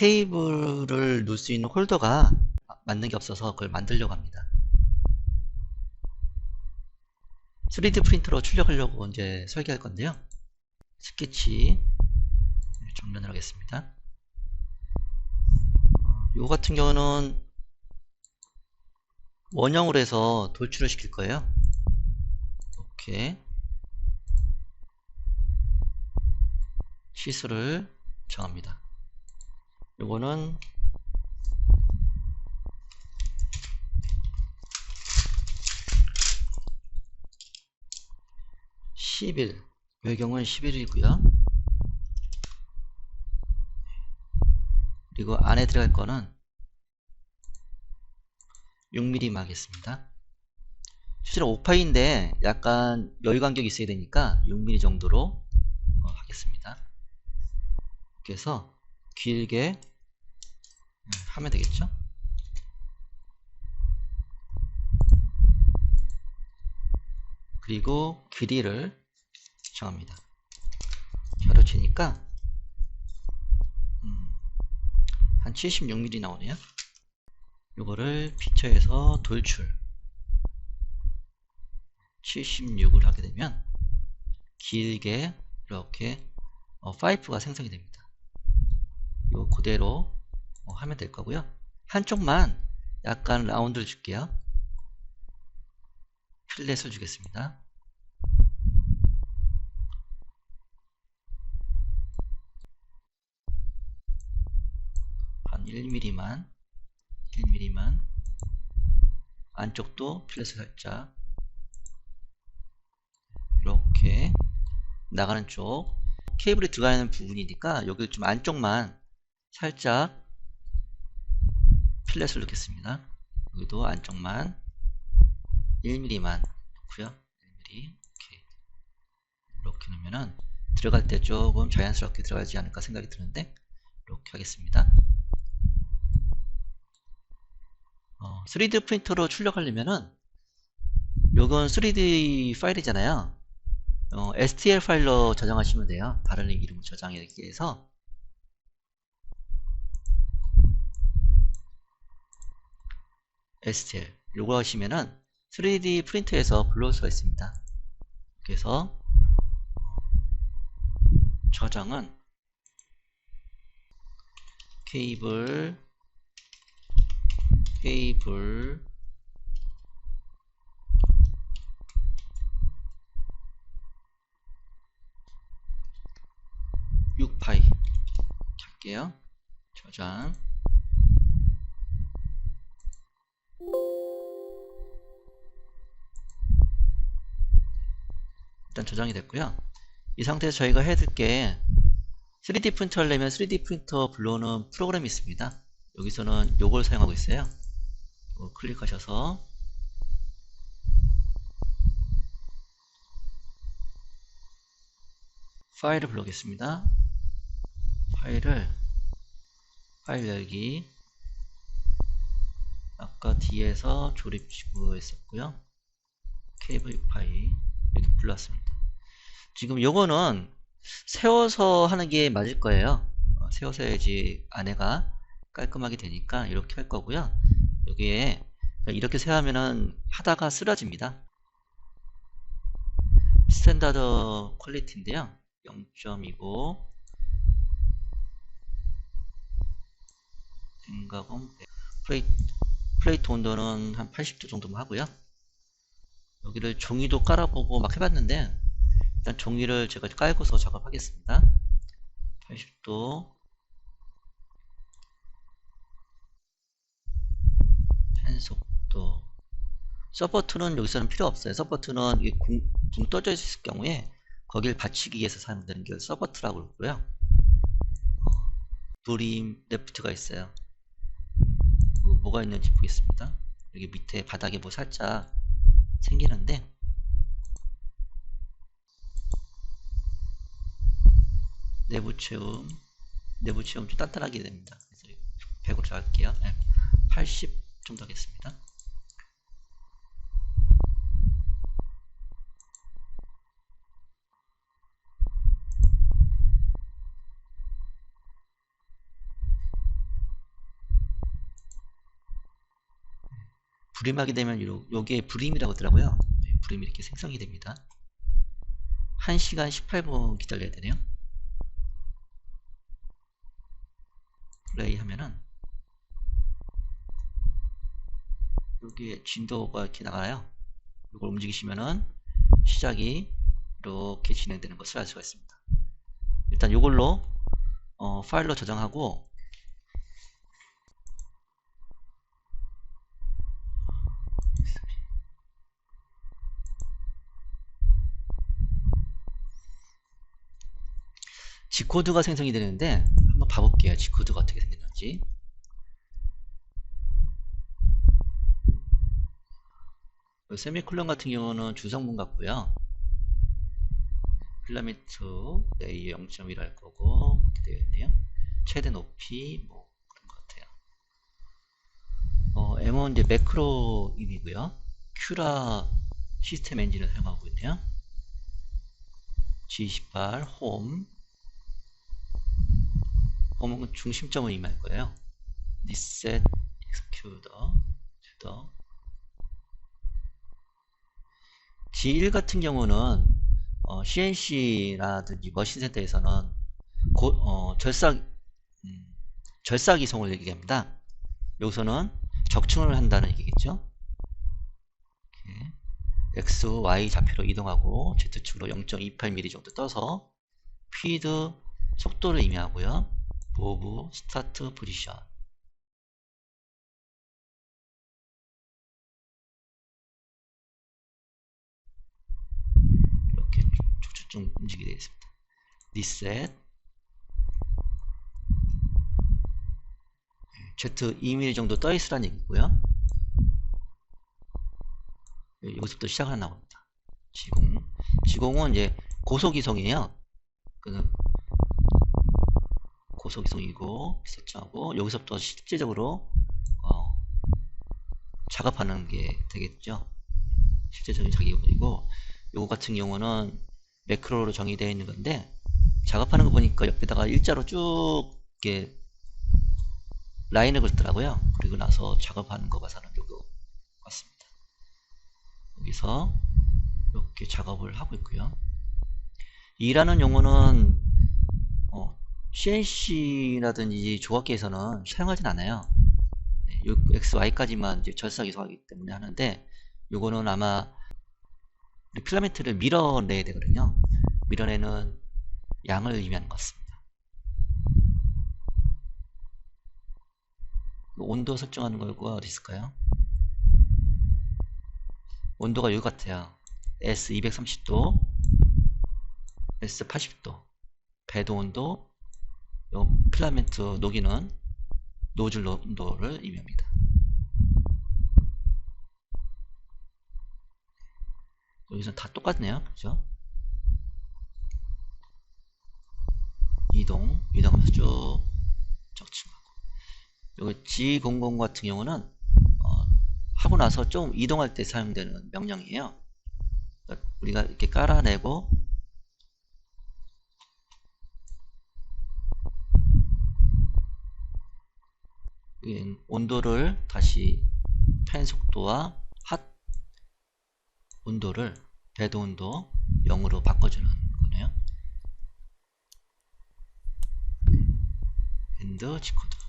케이블을 놓을 수 있는 홀더가 맞는 게 없어서 그걸 만들려고 합니다. 3D 프린터로 출력하려고 이제 설계할 건데요. 스케치 정면을 하겠습니다. 요 같은 경우는 원형으로 해서 돌출을 시킬 거예요. 이렇게 시수를 정합니다. 요거는 10일 외경은 11이고요. 그리고 안에 들어갈 거는 6mm만 하겠습니다. 실제로 5파인데 약간 여유 간격이 있어야 되니까 6mm 정도로 어, 하겠습니다. 그래서 길게 음, 하면 되겠죠. 그리고 길이를 정합니다. 가로치니까 음, 한 76mm 나오네요. 요거를 피처에서 돌출 76을 하게 되면 길게 이렇게 어, 파이프가 생성이 됩니다. 요 그대로 어, 하면 될 거고요. 한쪽만 약간 라운드를 줄게요. 필렛을 주겠습니다. 한 1mm만 1mm만 안쪽도 필렛을 살짝 이렇게 나가는 쪽 케이블이 들어가는 부분이니까 여기 좀 안쪽만 살짝 필렛을 넣겠습니다. 여기도 안쪽만 1mm만 넣고요. 1mm 이렇게 이렇게 넣으면은 들어갈 때 조금 자연스럽게 들어가지 않을까 생각이 드는데 이렇게 하겠습니다. 어, 3D 프린터로 출력하려면은 요건 3D 파일이잖아요. 어, STL 파일로 저장하시면 돼요. 다른 이름으로 저장하기 위해서 STL 요거 하시면은 3D 프린터에서 불러올 수가 있습니다. 그래서 저장은 케이블 케이블 파이 할게요. 저장 일단 저장이 됐고요. 이 상태에서 저희가 해야 될게 3D 프린터를 내면 3D 프린터 불러오는 프로그램이 있습니다. 여기서는 요걸 사용하고 있어요. 클릭하셔서 파일을 불러오겠습니다. 파일을 파일 열기 아까 뒤에서 조립치고 했었고요. 케이블 파일 이렇게 불렀습니다. 지금 요거는 세워서 하는 게 맞을 거예요. 어, 세워서 해야지 안에가 깔끔하게 되니까 이렇게 할 거고요. 여기에 이렇게 세우면은 하다가 쓰러집니다. 스탠다드 퀄리티인데요. 0.25 생각은 플레이트, 플레이트 온도는 한 80도 정도만 하고요. 여기를 종이도 깔아보고 막 해봤는데 일단 종이를 제가 깔고서 작업하겠습니다. 80도 펜속도 서포트는 여기서는 필요 없어요. 서포트는 붕, 붕 떠져 있을 경우에 거길 받치기 위해서 사용되는 게 서포트라고 그러고요. 브림 레프트가 있어요. 뭐가 있는지 보겠습니다. 여기 밑에 바닥에 뭐 살짝 생기는데 내부 채움, 내부 채움 좀 단단하게 됩니다. 100으로 잡을게요. 네. 80 정도 하겠습니다. 불임하게 되면 요, 요게 불임이라고 하더라고요. 네, 불임이 이렇게 생성이 됩니다. 1시간 18분 기다려야 되네요. 플레이 하면은 여기에 진도가 이렇게 나가요. 이걸 움직이시면은 시작이 이렇게 진행되는 것을 알 수가 있습니다. 일단 이걸로 어, 파일로 저장하고 G코드가 생성이 되는데 한번 봐볼게요. G코드가 어떻게 생겼는지. 그 세미콜론 같은 경우는 주성분 같고요. 필라멘트 레이어 0.1 할 거고 이렇게 되어 있네요. 최대 높이 뭐 그런 것 같아요. 어, M1 이제 매크로임이고요. 큐라 시스템 엔진을 사용하고 있네요. G28 홈 홈은 중심점을 임할 거예요. reset executor to G1 같은 경우는 어, CNC라든지 머신센터에서는 고, 어, 절삭 음, 절삭 이송을 얘기합니다. 여기서는 적층을 한다는 얘기겠죠. 이렇게 X, Y 좌표로 이동하고 Z축으로 0.28mm 정도 떠서 피드 속도를 의미하고요. 모브 스타트 포지션 이렇게 쭉쭉쭉 움직이게 되어 있습니다. 리셋 Z 2mm 정도 떠 있으라는 얘기고요. 네, 여기서부터 시작을 나옵니다. 지공 지공은 이제 고속 이송이에요. 그 고속이송이고 설정하고 여기서부터 실제적으로 어, 작업하는 게 되겠죠. 실제적인 작업이고 요거 같은 경우는 매크로로 정의되어 있는 건데 작업하는 거 보니까 옆에다가 일자로 쭉 이렇게 라인을 긋더라고요. 그리고 나서 작업하는 거 봐서는 요거 같습니다. 여기서 이렇게 작업을 하고 있고요. 이라는 용어는 어, CNC라든지 조각기에서는 사용하진 않아요. 네, 요 X, Y까지만 이제 절삭 이송하기 때문에 하는데 요거는 아마 필라멘트를 밀어내야 되거든요. 밀어내는 양을 의미하는 것 같습니다. 온도 설정하는 거가 어디 있을까요? 온도가 여기 같아요. S 230도, S 80도, 배도 온도, 요 필라멘트 녹이는 노즐 온도를 의미합니다. 여기서 다 똑같네요. 그죠? 이동, 이동하면서 쭉 적층하고. 여기 G00 같은 경우는 어, 하고 나서 좀 이동할 때 사용되는 명령이에요. 그러니까 우리가 이렇게 깔아내고 온도를 다시 팬 속도와 핫 온도를 배도 온도 0으로 바꿔주는 거네요. 엔드 G코드